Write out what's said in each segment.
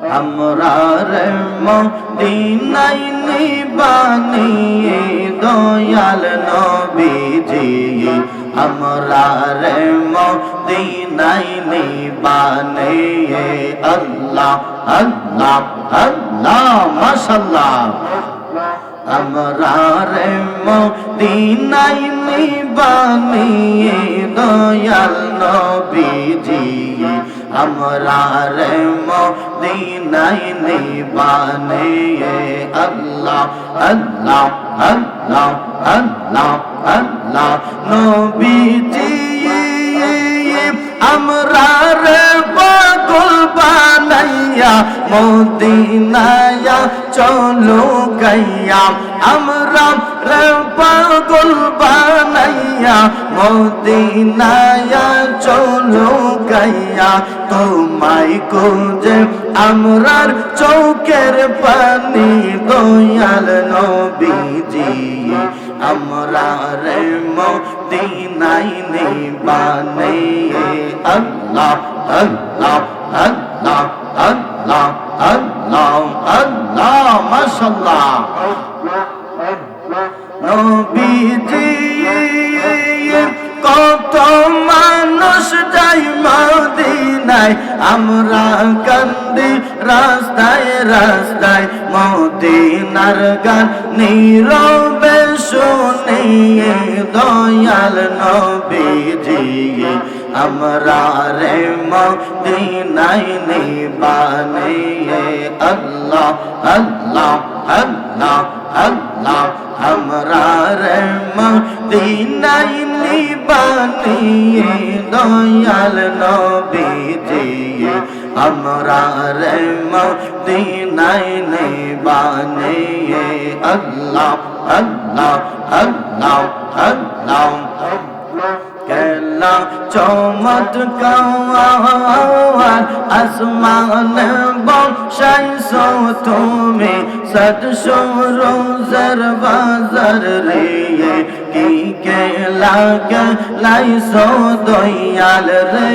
আমরা রে মদিনাই নিবানিয়ে দয়াল নবীজি। আমরা রে মদিনাই নিবানিয়ে আল্লাহ আল্লাহ আল্লাহ মাশাল্লাহ আমরা রে মদিনাই নিবানিয়ে দয়াল নবীজি। আমরা রে মদিনাই নিবানে আল্লাহ আল্লাহ আল্লাহ আল্লাহ আল্লাহ নবীজি আমরা রে বানাইয়া মদিনায়া, চলো গাইয়া। আমরা পাগল বানাইয়া মদিনায়া, চলো গাইয়া। তোমায় কোজে আমরার চৌকের পানি, দয়াল নবীজি। আমরা রে মদিনাই নিবানে। আল্লাহ আল্লাহ আল্লাহ আল্লাহ। আল্লাহ আল্লাহ মাশাল্লাহ নবীজি কত মানুষ যাই মদিনায় আমরা কান্দি রাস্তায় রাস্তায় মদিনার গান নীরবে শুনিয়ে দয়াল নবীজি আমরা রে মদিনায় নিবানিয়ে আল্লাহ আল্লাহ আল্লাহ আল্লাহ। আমরা রে মদিনায় নিবানিয়ে দয়াল নবীজি আমরা রে মদিনায় নিবানিয়ে আল্লাহ আল্লাহ আল্লাহ আল্লাহ। কেলা চমৎকার আসমান বংশাইছো তুমি সদসো রোজর বাজার রে কি কেলা লাইছো দয়াল রে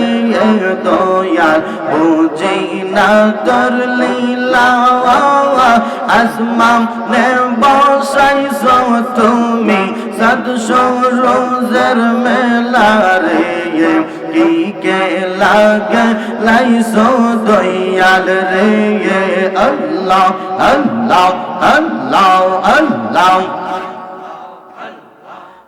দয়াল বুঝি না তোর লীলা। আসমান বংশাইছো তুমি সদসো রোজর মেলা রে কে লাগে লাইসো দয়াল রে আল্লাহ আল্লাহ আল্লাহ আল্লাহ।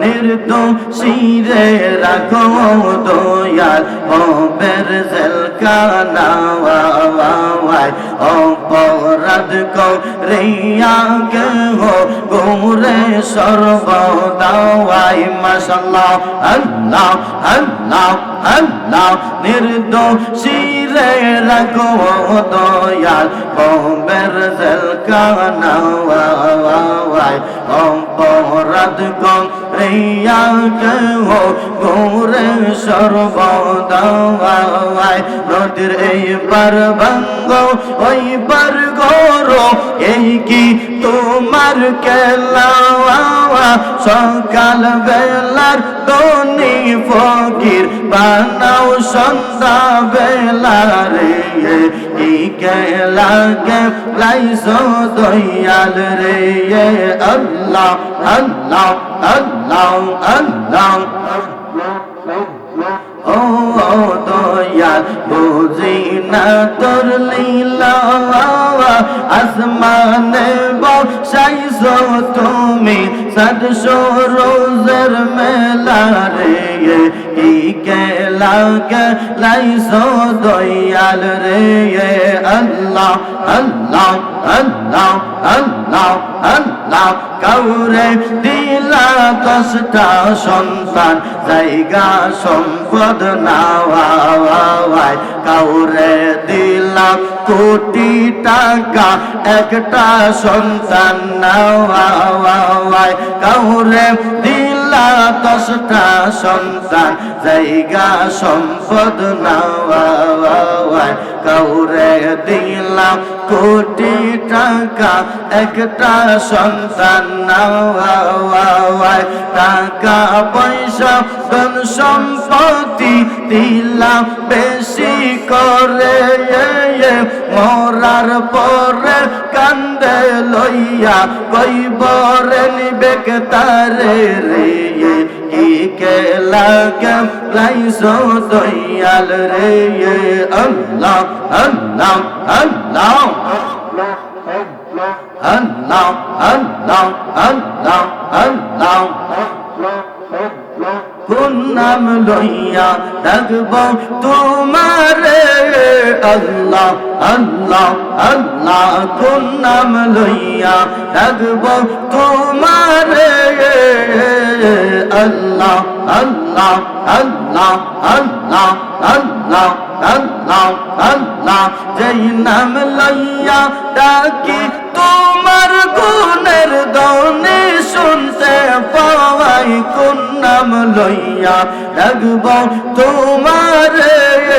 নির্দোষীরে রাখো দয়াল ও বেরজেল কানাওয়ায় অপরাধ করিয়া গে হো গোরে সর্বদাওয়াই মাশাল্লাহ, আল্লাহ আল্লাহ আল্লাহ নির্দোষীরে রাখো দয়াল ও বেরজেল কানাওয়ায় অপরাধ করিয়া গে হো গোরে সর্বদাওয়ায় নদীর এই পার ভাঙ্গ ওই পার গরো এই কি তোমার কেলা সকাল বেলার দনি ফকির, বানাও সন্ধ্যা বেলা রে কি কেলা কে লাইসো দয়াল রে আল্লাহ আল্লাহ আল্লাহ আল্লাহ। ও দয়াল, বুঝি না তোর লীলা। আসমানে বসাইছো তুমি সাতশো রোজের মেলা রে কি কেলা কে লাইসো রে আল্লাহ আল্লাহ আল্লাহ আল্লাহ আল্লাহ। কাউরে দিলা দশটা সন্তান, জায়গা সম্পদ নাওয়ায় কাউরে দিলাম কোটি টাকা, একটা সন্তান নাওয়ায় কাউরে দিলা দশটা সন্তান জায়গা সম্পদ নাওয়ায় কাউরে দিলাম কোটি টাকা। একটা সন্তান টাকা, পয়সা, ধন সম্পত্তি দিলাম। বেশি করে মরার পরে কান্দে লইয়া কইবরে নিবে তারে রে। কি কে লাগে? লাইসো দয়াল রে আল্লাহ আল্লাহ আল্লাহ। আল্লাহ আল্লাহ আল্লাহ আল্লাহ। কোন নাম লইয়া ডাকব তোমারে আল্লাহ আল্লাহ আল্লাহ। কোন নাম লইয়া ডাকব তোমারে আল্লাহ আল্লাহ আল্লাহ আল্লাহ আল্লাহ আল্লাহ আল্লাহ যেই নাম লইয়া ডাকি তোমার গুণের দৌনে শুনতে পাওয়াই কোন নাম লইয়া ডাকব তোমার